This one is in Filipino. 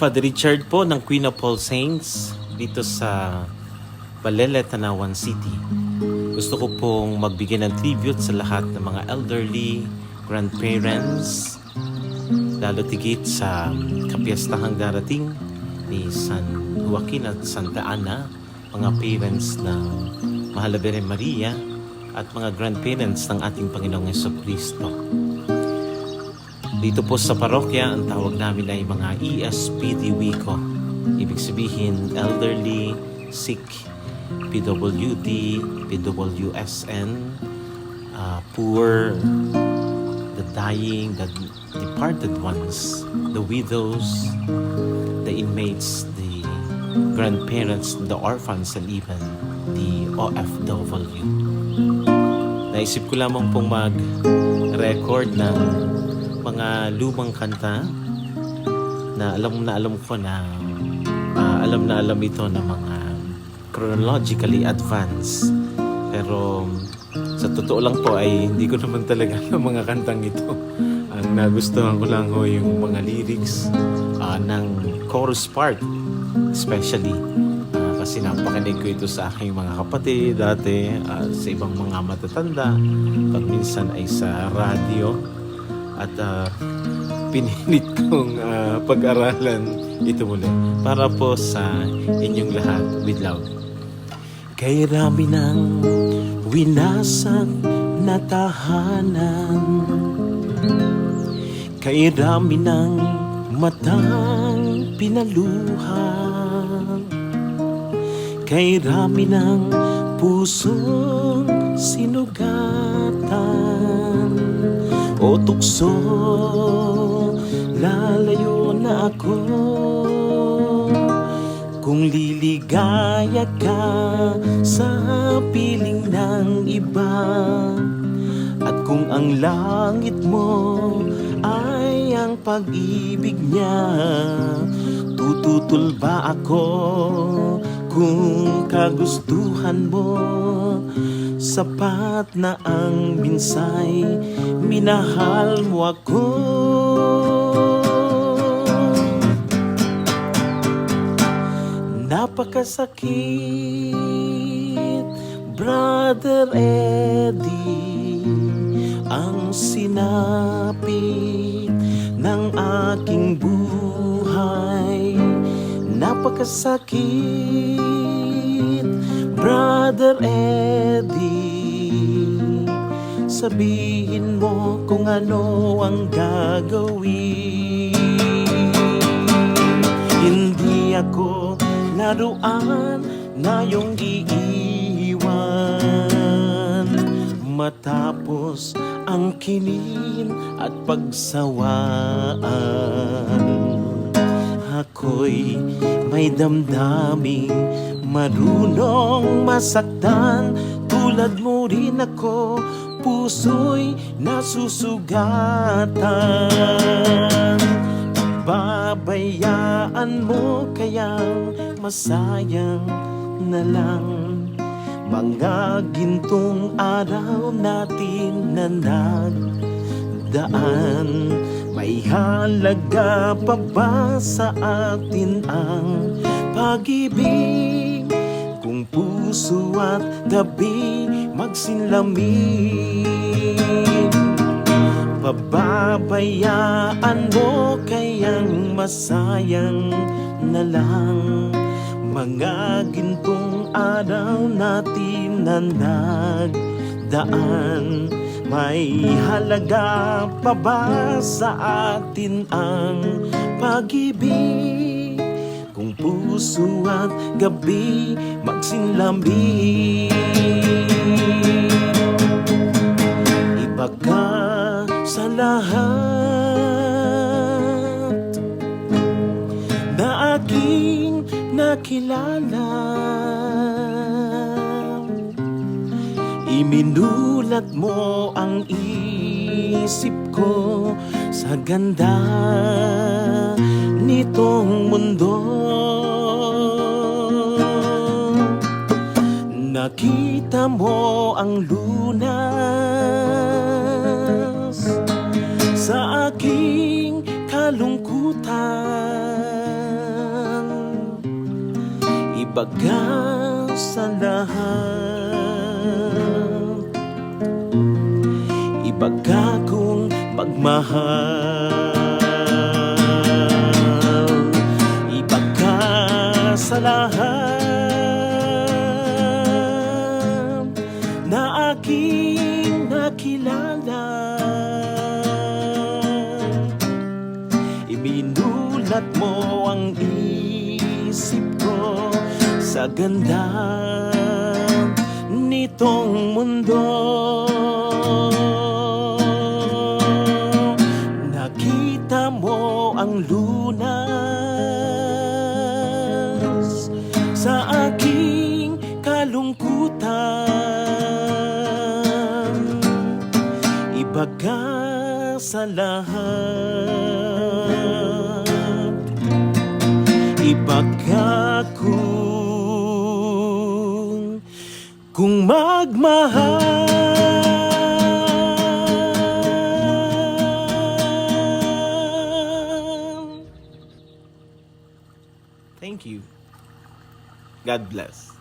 Father Richard po ng Queen of All Saints dito sa Balele, Tanawan City. Gusto ko pong magbigay ng tribute sa lahat ng mga elderly, grandparents, lalo tigit sa kapiestahang darating ni San Joaquin at Santa Ana, mga parents ng Mahal Maria at mga grandparents ng ating Panginoong Yeso Kristo. Dito po sa parokya, ang tawag namin ay mga ESPD Wiko. Ibig sabihin, elderly, sick, PWD, PWSN, uh, poor, the dying, the departed ones, the widows, the inmates, the grandparents, the orphans, and even the OFW. Naisip ko lamang pong mag-record ng mga lumang kanta na alam na alam ko na ah, alam na alam ito ng mga chronologically advanced. Pero sa totoo lang po ay hindi ko naman talaga alam mga kantang ito. Ang nagustuhan ko lang ho yung mga lyrics ah, ng chorus part especially Ah, kasi napakinig ko ito sa aking mga kapatid dati ah, sa ibang mga matatanda pag minsan ay sa radio at ah, pinilit kong ah, pag-aralan ito muli para po sa inyong lahat with love. Kay rami ng winasak na tahanan. Kay rami ng matang pinaluha. Kay rami ng pusong sinugatan O tukso, lalayo na ako. Kung liligaya ka sa piling ng iba At kung ang langit mo ay ang pag-ibig niya Tututol ba ako kung kagustuhan mo Sapat na ang minsay, minahal mo ako. Napakasakit, Brother Eddie Ang sinapit ng aking buhay. Napakasakit, Brother Eddie Sabihin mo kung ano ang gagawin. Hindi ako laruan na iyong iiwan. Matapos ang kinin at pagsawaan Ako'y may damdaming marunong masaktan. Tulad mo rin ako, puso'y nasusugatan. Babayaan mo kayang masayang na lang. Mga gintong araw natin na nagdaan May halaga pa ba sa atin ang pag-ibig? Kung puso at gabi magsinlamig Pababayaan mo kayang masayang na lang. Mga gintong araw natin na nagdaan May halaga pa ba sa atin ang pag-ibig? Kung puso at gabi magsinlamig Iba ka sa lahat na aking nakilala Iminulat mo ang isip ko sa ganda nitong mundo. Nakita mo ang lunas sa aking kalungkutan. Ibaga sa lahat Ibaga kong pagmahal Ibaga sa Na aking nakilala. Iminulat mo ang isip ko sa ganda kalungkutan Ibaga sa lahat Ibaga kung Kung magmahal Thank you. God bless.